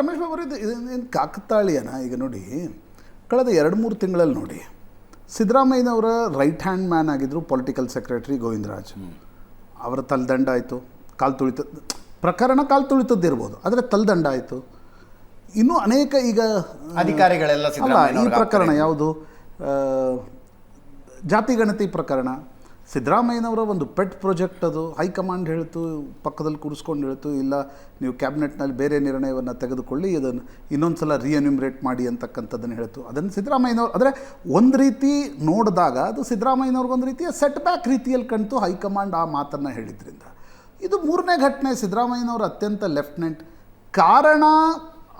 ರಮೇಶ್ ಬಾಬು ಇದು ಏನು ಕಾಕತಾಳೀಯನ? ಈಗ ನೋಡಿ ಕಳೆದ ಎರಡು ಮೂರು ತಿಂಗಳಲ್ಲಿ ನೋಡಿ ಸಿದ್ದರಾಮಯ್ಯನವರ ರೈಟ್ ಹ್ಯಾಂಡ್ ಮ್ಯಾನ್ ಆಗಿದ್ದರು ಪೊಲಿಟಿಕಲ್ ಸೆಕ್ರೆಟರಿ ಗೋವಿಂದರಾಜ್. ಅವರ ತಲೆದಂಡ ಆಯಿತು ಕಾಲು ತುಳಿತ ಪ್ರಕರಣ ಕಾಲು ತುಳಿತದ್ದಿರ್ಬೋದು ಆದರೆ ತಲೆದಂಡ ಆಯಿತು. ಇನ್ನೂ ಅನೇಕ ಈಗ ಅಧಿಕಾರಿಗಳೆಲ್ಲ ಈ ಪ್ರಕರಣ ಯಾವುದು? ಜಾತಿ ಗಣತಿ ಪ್ರಕರಣ ಸಿದ್ದರಾಮಯ್ಯನವರ ಒಂದು ಪೆಟ್ ಪ್ರಾಜೆಕ್ಟ್ ಅದು. ಹೈಕಮಾಂಡ್ ಹೇಳ್ತು, ಪಕ್ಕದಲ್ಲಿ ಕೂರಿಸ್ಕೊಂಡು ಹೇಳ್ತು, ಇಲ್ಲ, ನೀವು ಕ್ಯಾಬಿನೆಟ್ನಲ್ಲಿ ಬೇರೆ ನಿರ್ಣಯವನ್ನು ತೆಗೆದುಕೊಳ್ಳಿ, ಇದನ್ನು ಇನ್ನೊಂದು ಸಲ ರಿಅನ್ಯುಮ್ರೇಟ್ ಮಾಡಿ ಅಂತಕ್ಕಂಥದ್ದನ್ನು ಹೇಳ್ತು. ಅದನ್ನು ಸಿದ್ದರಾಮಯ್ಯನವ್ರು ಅಂದರೆ ಒಂದು ರೀತಿ ನೋಡಿದಾಗ ಅದು ಸಿದ್ದರಾಮಯ್ಯನವ್ರಿಗೊಂದು ರೀತಿಯ ಸೆಟ್ ಬ್ಯಾಕ್ ರೀತಿಯಲ್ಲಿ ಕಣ್ತು ಹೈಕಮಾಂಡ್ ಆ ಮಾತನ್ನು ಹೇಳಿದ್ರಿಂದ. ಇದು ಮೂರನೇ ಘಟನೆ ಸಿದ್ದರಾಮಯ್ಯನವರು ಅತ್ಯಂತ ಲೆಫ್ಟಿನೆಂಟ್. ಕಾರಣ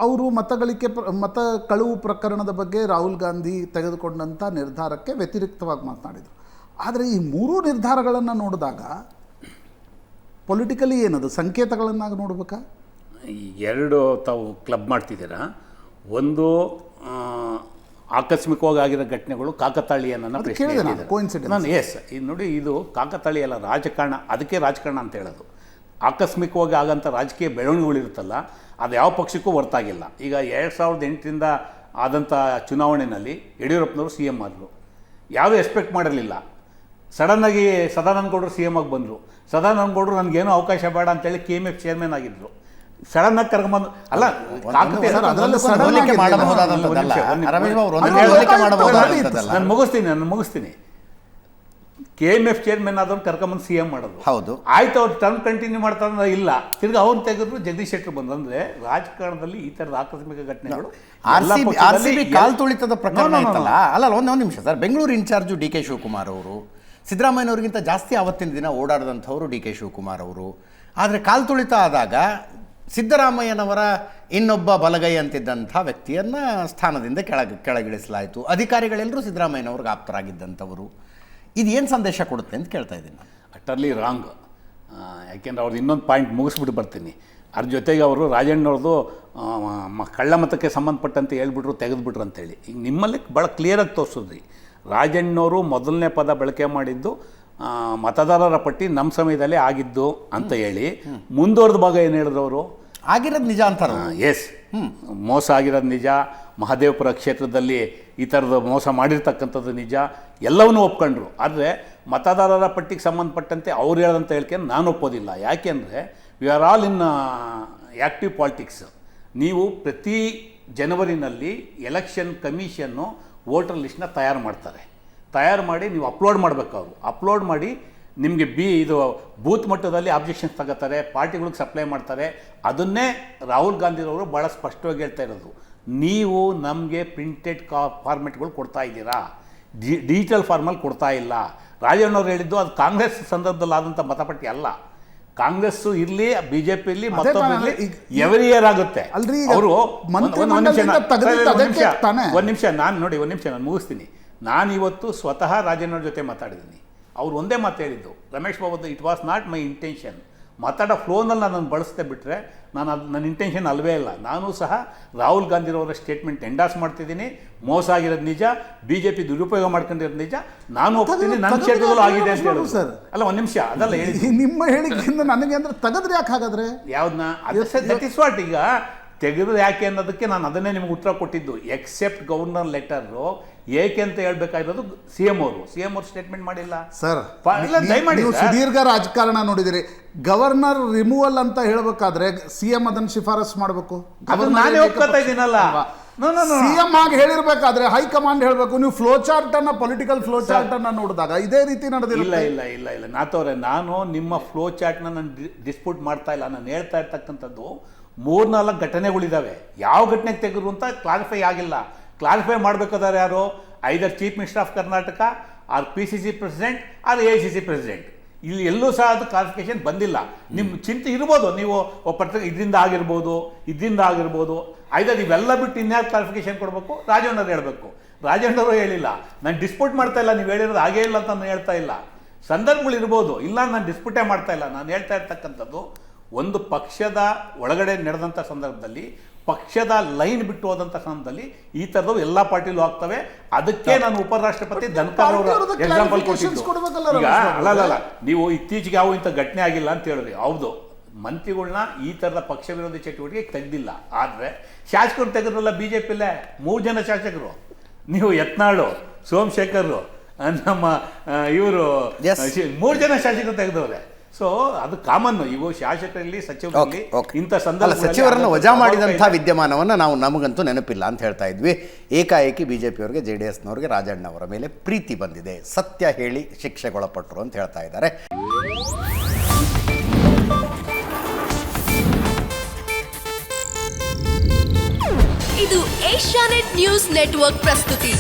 ಅವರು ಮತಗಳಿಕೆ ಪ್ರ ಮತ ಕಳುವು ಪ್ರಕರಣದ ಬಗ್ಗೆ ರಾಹುಲ್ ಗಾಂಧಿ ತೆಗೆದುಕೊಂಡಂಥ ನಿರ್ಧಾರಕ್ಕೆ ವ್ಯತಿರಿಕ್ತವಾಗಿ ಮಾತನಾಡಿದರು. ಆದರೆ ಈ ಮೂರೂ ನಿರ್ಧಾರಗಳನ್ನು ನೋಡಿದಾಗ ಪೊಲಿಟಿಕಲಿ ಏನದು? ಸಂಕೇತಗಳನ್ನಾಗಿ ನೋಡ್ಬೇಕಾ? ಎರಡು ತಾವು ಕ್ಲಬ್ ಮಾಡ್ತಿದ್ದೀರಾ? ಒಂದು ಆಕಸ್ಮಿಕವಾಗಿ ಆಗಿರೋ ಘಟನೆಗಳು ಕಾಕತಾಳೀಯ ನನ್ನ ಎಸ್ ಇದು ನೋಡಿ ಇದು ಕಾಕತಾಳೀಯ ಅಲ್ಲ ರಾಜಕಾರಣ. ಅದಕ್ಕೆ ರಾಜಕಾರಣ ಅಂತ ಹೇಳೋದು. ಆಕಸ್ಮಿಕವಾಗಿ ಆಗಂಥ ರಾಜಕೀಯ ಬೆಳವಣಿಗೆಗಳಿರುತ್ತಲ್ಲ ಅದು ಯಾವ ಪಕ್ಷಕ್ಕೂ ಹೊರತಾಗಿಲ್ಲ. ಈಗ ಎರಡು ಸಾವಿರದ ಎಂಟರಿಂದ ಆದಂಥ ಚುನಾವಣೆಯಲ್ಲಿ ಯಡಿಯೂರಪ್ಪನವರು ಸಿ ಎಂ ಆದರು. ಯಾವುದೂ ಎಕ್ಸ್ಪೆಕ್ಟ್ ಮಾಡಿರಲಿಲ್ಲ. ಸಡನ್ನಾಗಿ ಸದಾನಂದ ಗೌಡರು ಸಿ ಎಂ ಆಗಿ ಬಂದರು. ಸದಾನಂದ ಗೌಡರು ನನಗೇನು ಅವಕಾಶ ಬೇಡ ಅಂತೇಳಿ ಕೆ ಎಂ ಎಫ್ ಚೇರ್ಮನ್ ಆಗಿದ್ದರು ಸಡನ್ ಅಲ್ಲ ಆಗಿ ಕರ್ಕೊಂಡ್ಬಂದು ಅಲ್ಲ ನಾನು ಮುಗಿಸ್ತೀನಿ ನಾನು ಮುಗಿಸ್ತೀನಿ. ಕೆ ಎಂ ಎಫ್ ಚೇರ್ಮನ್ ಆದವ್ರು ಕರ್ಕೊಂಬಂದು ಸಿ ಎಂ ಮಾಡೋದು. ಹೌದು. ಆಯ್ತು ಅವ್ರು ಟರ್ಮ್ ಕಂಟಿನ್ಯೂ ಮಾಡ್ತಾರೆ ಇಲ್ಲ. ತಿರ್ಗಿ ಅವ್ರು ತೆಗೆದ್ರು ಜಗದೀಶ್ ಶೆಟ್ಟರ್ ಬಂದ್ರು. ಅಂದ್ರೆ ರಾಜಕಾರಣದಲ್ಲಿ ಈ ತರದ ಆಕಸ್ಮಿಕ ಘಟನೆಗಳು ಕಾಲ್ ತುಳಿತದ ಪ್ರಕರಣ ಅಲ್ಲ ಅಲ್ಲ ಒಂದು ಒಂದು ನಿಮಿಷ sir. Bengaluru incharge D K Shivakumar ಅವರು ಸಿದ್ದರಾಮಯ್ಯನವ್ರಿಗಿಂತ ಜಾಸ್ತಿ ಆವತ್ತಿನ ದಿನ ಓಡಾಡಿದಂಥವರು ಡಿ ಕೆ ಶಿವಕುಮಾರ್ ಅವರು. ಆದರೆ ಕಾಲು ತುಳಿತ ಆದಾಗ ಸಿದ್ದರಾಮಯ್ಯನವರ ಇನ್ನೊಬ್ಬ ಬಲಗೈ ಅಂತಿದ್ದಂಥ ವ್ಯಕ್ತಿಯನ್ನು ಸ್ಥಾನದಿಂದ ಕೆಳಗೆ ಕೆಳಗಿಳಿಸಲಾಯಿತು. ಅಧಿಕಾರಿಗಳೆಲ್ಲರೂ ಸಿದ್ದರಾಮಯ್ಯನವ್ರಿಗೆ ಆಪ್ತರಾಗಿದ್ದಂಥವರು. ಇದು ಏನು ಸಂದೇಶ ಕೊಡುತ್ತೆ ಅಂತ ಕೇಳ್ತಾ ಇದ್ದೀನಿ ಅಟರ್ಲಿ ರಾಂಗ್ ಯಾಕೆಂದ್ರೆ ಅವ್ರದ್ದು ಇನ್ನೊಂದು ಪಾಯಿಂಟ್ ಮುಗಿಸ್ಬಿಟ್ಟು ಬರ್ತೀನಿ. ಅದ್ರ ಜೊತೆಗೆ ಅವರು ರಾಜಣ್ಣವ್ರದ್ದು ಕಳ್ಳಮತಕ್ಕೆ ಸಂಬಂಧಪಟ್ಟಂತೆ ಹೇಳ್ಬಿಟ್ರು, ತೆಗೆದುಬಿಟ್ರು ಅಂತೇಳಿ. ಈಗ ನಿಮ್ಮಲ್ಲಿ ಭಾಳ ಕ್ಲಿಯರಾಗಿ ತೋರಿಸಿದ್ರಿ. ರಾಜಣ್ಣವರು ಮೊದಲನೇ ಪದ ಬಳಕೆ ಮಾಡಿದ್ದು ಮತದಾರರ ಪಟ್ಟಿ ನಮ್ಮ ಸಮಯದಲ್ಲಿ ಆಗಿದ್ದು ಅಂತ ಹೇಳಿ ಮುಂದುವರೆದ ಭಾಗ ಏನು ಹೇಳಿದ್ರು ಅವರು ಆಗಿರೋದು ನಿಜ ಅಂತಾರೆ. ಎಸ್ ಮೋಸ ಆಗಿರೋದು ನಿಜ ಮಹದೇವಪುರ ಕ್ಷೇತ್ರದಲ್ಲಿ ಈ ಥರದ ಮೋಸ ಮಾಡಿರ್ತಕ್ಕಂಥದ್ದು ನಿಜ ಎಲ್ಲವನ್ನೂ ಒಪ್ಕೊಂಡ್ರು. ಆದರೆ ಮತದಾರರ ಪಟ್ಟಿಗೆ ಸಂಬಂಧಪಟ್ಟಂತೆ ಅವ್ರು ಹೇಳದಂತ ಹೇಳಿಕೆ ನಾನು ಒಪ್ಪೋದಿಲ್ಲ. ಯಾಕೆಂದರೆ we are all in active politics ನೀವು ಪ್ರತಿ ಜನವರಿನಲ್ಲಿ ಎಲೆಕ್ಷನ್ ಕಮಿಷನ್ನು ವೋಟರ್ ಲಿಸ್ಟ್ನ ತಯಾರು ಮಾಡ್ತಾರೆ. ತಯಾರು ಮಾಡಿ ನೀವು ಅಪ್ಲೋಡ್ ಮಾಡಬೇಕು ಅವರು. ಅಪ್ಲೋಡ್ ಮಾಡಿ ನಿಮಗೆ ಬಿ ಇದು ಬೂತ್ ಮಟ್ಟದಲ್ಲಿ ಆಬ್ಜೆಕ್ಷನ್ಸ್ ತಗೋತಾರೆ, ಪಾರ್ಟಿಗಳಿಗೆ ಸಪ್ಲೈ ಮಾಡ್ತಾರೆ. ಅದನ್ನೇ ರಾಹುಲ್ ಗಾಂಧಿರವರು ಭಾಳ ಸ್ಪಷ್ಟವಾಗಿ ಹೇಳ್ತಾ ಇರೋದು. ನೀವು ನಮಗೆ ಪ್ರಿಂಟೆಡ್ ಕಾ ಫಾರ್ಮೆಟ್ಗಳು ಕೊಡ್ತಾ ಇದ್ದೀರಾ? ಡಿಜಿಟಲ್ ಫಾರ್ಮಲ್ಲಿ ಕೊಡ್ತಾ ಇಲ್ಲ. ರಾಜಣ್ಣವ್ರು ಹೇಳಿದ್ದು ಅದು ಕಾಂಗ್ರೆಸ್ ಸಂದರ್ಭದಲ್ಲಿ ಆದಂಥ ಮತಪಟ್ಟಿ ಅಲ್ಲ. ಕಾಂಗ್ರೆಸ್ಸು ಇರ್ಲಿ ಬಿಜೆಪಿ ಜೆ ಪಿ ಇರಲಿ ಅದೇ ಮತ್ತೊಬ್ಬ ತಾನೇ, ಇರಲಿ ಈಗ- ಎವರಿ ಇಯರ್ ಆಗುತ್ತೆ. ಅಲ್ರಿ ಅವರು ಒಂದ್ ನಿಮಿಷ ನಾನು ನೋಡಿ ಒಂದು ನಿಮಿಷ ನಾನು ಮುಗಿಸ್ತೀನಿ. ನಾನು ಇವತ್ತು ಸ್ವತಃ ರಾಜೇಂದ್ರ ಜೊತೆ ಮಾತಾಡಿದ್ದೀನಿ. ಅವ್ರು ಒಂದೇ ಮಾತು ಹೇಳಿದ್ದು Ramesh Babu it was not my intention ಮಾತಾಡೋ ಫ್ಲೋನಲ್ಲಿ ನಾನು ಬಳಸದೆ ಬಿಟ್ಟರೆ ನಾನು ಅದು ನನ್ನ ಇಂಟೆನ್ಷನ್ ಅಲ್ವೇ ಇಲ್ಲ. ನಾನು ಸಹ ರಾಹುಲ್ ಗಾಂಧಿರವರ ಸ್ಟೇಟ್ಮೆಂಟ್ ಎಂಡಾಸ್ ಮಾಡ್ತಿದ್ದೀನಿ. ಮೋಸ ಆಗಿರೋದು ನಿಜ. ಬಿ ಜೆ ಪಿ ದುರುಪಯೋಗ ಮಾಡ್ಕೊಂಡಿರೋದು ನಿಜ. ನಾನು ಹೋಗ್ತೀನಿ ನನ್ನ ಕ್ಷೇತ್ರದಲ್ಲೂ ಆಗಿದೆ ಅಂತ ಹೇಳೋದು. ಸರ್? ಅಲ್ಲ ಒಂದು ನಿಮಿಷ ಅದಲ್ಲ ಹೇಳಿ ನಿಮ್ಮ ಹೇಳಿಕೆಯಿಂದ ನನಗೆ ಅಂದ್ರೆ ತೆಗೆದ್ರೆ ಯಾಕೆ ಹಾಗಾದ್ರೆ? ಯಾವ್ದನ್ನ ಈಗ ತೆಗೆದು ಯಾಕೆ ಅನ್ನೋದಕ್ಕೆ ನಾನು ಅದನ್ನೇ ನಿಮ್ಗೆ ಉತ್ತರ ಕೊಟ್ಟಿದ್ದು. ಎಕ್ಸೆಪ್ಟ್ ಗವರ್ನರ್ ಲೆಟರು ಏಕೆ ಅಂತ ಹೇಳ್ಬೇಕಾಗಿರೋದು ಸಿ ಎಂ ಅವರು. ಸಿ ಎಂ ಅವರು ಸ್ಟೇಟ್ಮೆಂಟ್ ಮಾಡಿಲ್ಲ. ಸರ್ ದಯಮಾಡಿ ನೀವು ಸುದೀರ್ಘ ರಾಜಕಾರಣ ನೋಡಿದಿರಿ. ಗವರ್ನರ್ ರಿಮೂವಲ್ ಅಂತ ಹೇಳಬೇಕಾದ್ರೆ ಸಿ ಎಂ ಅದನ್ನ ಶಿಫಾರಸ್ ಮಾಡಬೇಕು. ನಾನೇ ಒಪ್ಕೊತಾ ಇದ್ದೀನಲ್ಲ. ಸಿಎಂ ಆಗಿ ಹೇಳಿರ್ಬೇಕಾದ್ರೆ ಹೈಕಮಾಂಡ್ ಹೇಳಬೇಕು. ನೀವು ಫ್ಲೋ ಚಾರ್ಟ್ ಅನ್ನ ಪೊಲಿಟಿಕಲ್ ಫ್ಲೋ ಚಾರ್ಟ್ ಅನ್ನ ನೋಡಿದಾಗ ಇದೇ ರೀತಿ ಇಲ್ಲ ನಡೆದಿಲ್ಲ ಇಲ್ಲ ಇಲ್ಲ ಇಲ್ಲ. ನಾತವ್ರೆ ನಾನು ನಿಮ್ಮ ಫ್ಲೋ ಚಾರ್ಟ್ ನಾನು ಡಿಸ್ಪ್ಯೂಟ್ ಮಾಡ್ತಾ ಇಲ್ಲ. ನಾನು ಹೇಳ್ತಾ ಇರ್ತಕ್ಕಂಥದ್ದು ಮೂರ್ನಾಲ್ಕು ಘಟನೆಗಳಿದ್ದಾವೆ ಯಾವ ಘಟನೆಗೆ ತೆಗೆದ್ರು ಅಂತ ಕ್ಲಾರಿಫೈ ಆಗಿಲ್ಲ. ಕ್ಲಾರಿಫೈ ಮಾಡಬೇಕಾದ್ರೆ ಯಾರು? Either chief minister of Karnataka or P C C president or A C C president ಇಲ್ಲಿ ಎಲ್ಲೂ ಸಹ ಅದು ಕ್ಲಾರಿಫಿಕೇಶನ್ ಬಂದಿಲ್ಲ. ನಿಮ್ಮ ಚಿಂತೆ ಇರ್ಬೋದು. ನೀವು ಪತ್ರ ಇದರಿಂದ ಆಗಿರ್ಬೋದು ಇದರಿಂದ ಆಗಿರ್ಬೋದು. ಐದರ್ ಇವೆಲ್ಲ ಬಿಟ್ಟು ಇನ್ಯಾರು ಕ್ಲಾರಿಫಿಕೇಶನ್ ಕೊಡಬೇಕು? ರಾಜಣ್ಣವ್ರು ಹೇಳಬೇಕು. ರಾಜಣ್ಣವರು ಹೇಳಿಲ್ಲ. ನಾನು ಡಿಸ್ಪ್ಯೂಟ್ ಮಾಡ್ತಾ ಇಲ್ಲ. ನೀವು ಹೇಳಿರೋದು ಹಾಗೇ ಇಲ್ಲ ಅಂತ ನಾನು ಹೇಳ್ತಾ ಇಲ್ಲ. ಸಂದರ್ಭಗಳು ಇರ್ಬೋದು ಇಲ್ಲ ನಾನು ಡಿಸ್ಪ್ಯೂಟೇ ಮಾಡ್ತಾ ಇಲ್ಲ. ನಾನು ಹೇಳ್ತಾ ಇರ್ತಕ್ಕಂಥದ್ದು ಒಂದು ಪಕ್ಷದ ಒಳಗಡೆ ನಡೆದಂಥ ಸಂದರ್ಭದಲ್ಲಿ ಪಕ್ಷದ ಲೈನ್ ಬಿಟ್ಟು ಹೋದಂಥ ಸಂದರ್ಭದಲ್ಲಿ ಈ ಥರದವು ಎಲ್ಲ ಪಾರ್ಟಿಲೂ ಆಗ್ತವೆ. ಅದಕ್ಕೆ ನಾನು ಉಪರಾಷ್ಟ್ರಪತಿ ಧನ್ಕರ್ ಅವರ ಎಕ್ಸಾಂಪಲ್ ಕೊಟ್ಟಿದ್ದು. ಈಗ ಅಲ್ಲ ನೀವು ಇತ್ತೀಚೆಗೆ ಯಾವ ಇಂಥ ಘಟನೆ ಆಗಿಲ್ಲ ಅಂತ ಹೇಳಿದ್ರಿ. ಹೌದು ಮಂತ್ರಿಗಳನ್ನ ಈ ಥರದ ಪಕ್ಷ ವಿರೋಧಿ ಚಟುವಟಿಕೆ ತೆಗೆದಿಲ್ಲ. ಆದರೆ ಶಾಸಕರು ತೆಗೆದ್ರಲ್ಲ ಬಿ ಜೆ ಪಿಲೇ ಮೂರು ಜನ ಶಾಸಕರು. ನೀವು ಯತ್ನಾಳು ಸೋಮಶೇಖರ್ ನಮ್ಮ ಇವರು. ಮೂರು ಜನ ಶಾಸಕರು ತೆಗೆದವ್ರೆ. ಸೊ ಅದು ಕಾಮನ್ ಇವು ಶಾಸಕರಲ್ಲಿ ಸಚಿವರಲ್ಲಿ ಓಕೆ ಓಕೆ. ಇಂಥ ಸಂದರ್ಭ ಸಚಿವರನ್ನು ವಜಾ ಮಾಡಿದಂಥ ವಿದ್ಯಮಾನವನ್ನು ನಾವು ನಮಗಂತೂ ನೆನಪಿಲ್ಲ ಅಂತ ಹೇಳ್ತಾ ಇದ್ವಿ. ಏಕಾಏಕಿ ಬಿ ಜೆ ಪಿಯವರಿಗೆ ಜೆ ಡಿ ಎಸ್ನವ್ರಿಗೆ ರಾಜಣ್ಣವರ ಮೇಲೆ ಪ್ರೀತಿ ಬಂದಿದೆ. ಸತ್ಯ ಹೇಳಿ ಶಿಕ್ಷೆಗೊಳಪಟ್ಟರು ಅಂತ ಹೇಳ್ತಾ ಇದ್ದಾರೆ. ಇದು ಏಷ್ಯಾನೆಟ್ ನ್ಯೂಸ್ ನೆಟ್ವರ್ಕ್ ಪ್ರಸ್ತುತಿ.